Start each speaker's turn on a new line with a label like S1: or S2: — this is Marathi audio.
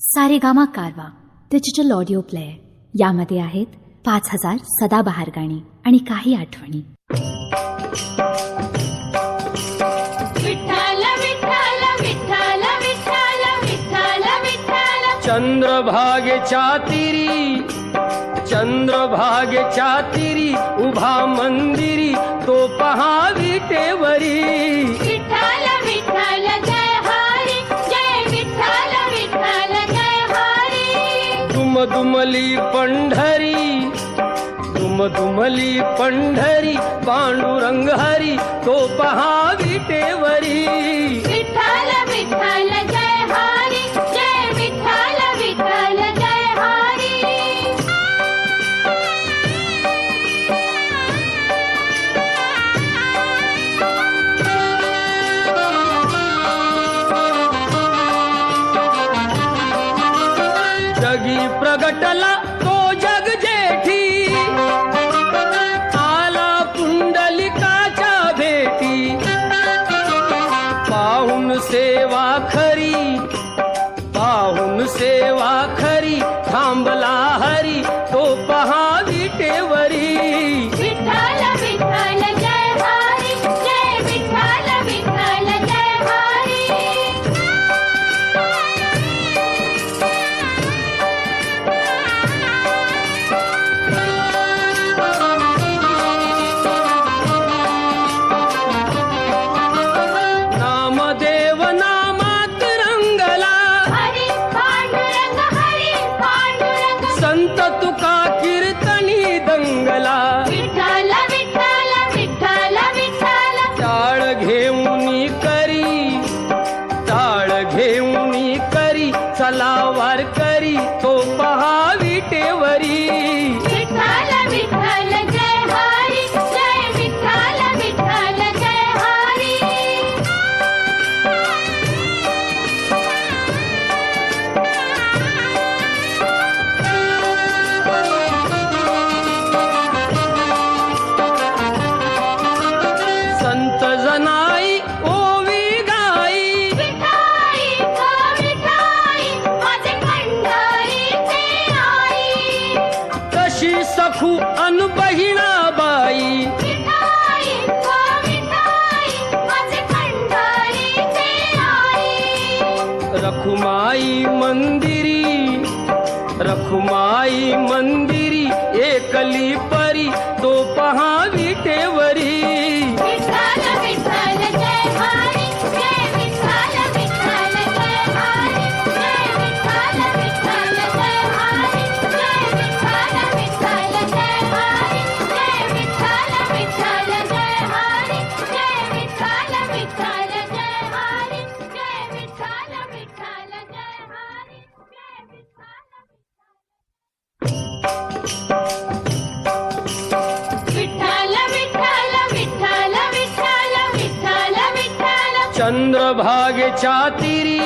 S1: सारेगामा कारवा डिजिटल ऑडिओ प्लेअर यामध्ये आहेत पाच हजार सदाबहार गाणी आणि काही आठवणी.
S2: विठ्ठल विठ्ठल विठ्ठल विठ्ठल विठ्ठल विठ्ठल.
S3: चंद्रभागेच्या तिरी चंद्रभागेच्या तिरी उभा मंदिरी तो पहा विटेवरी दुमदुमली पंढरी दुमदुमली पंढरी पांडुरंग हरी तो पहा जगी प्रगटला तो जग जेठी. आला पुंडलिकाच्या भेटी. पाहून सेवा खरी पाहून सेवा खरी. थांबला हरी तो पहा घेऊन करी चला रखुमाई मंदिरी रखुमाई मंदिरी एकली परी तो
S2: पहावी टेवरी।
S3: चंद्रभागेच्या तिरी.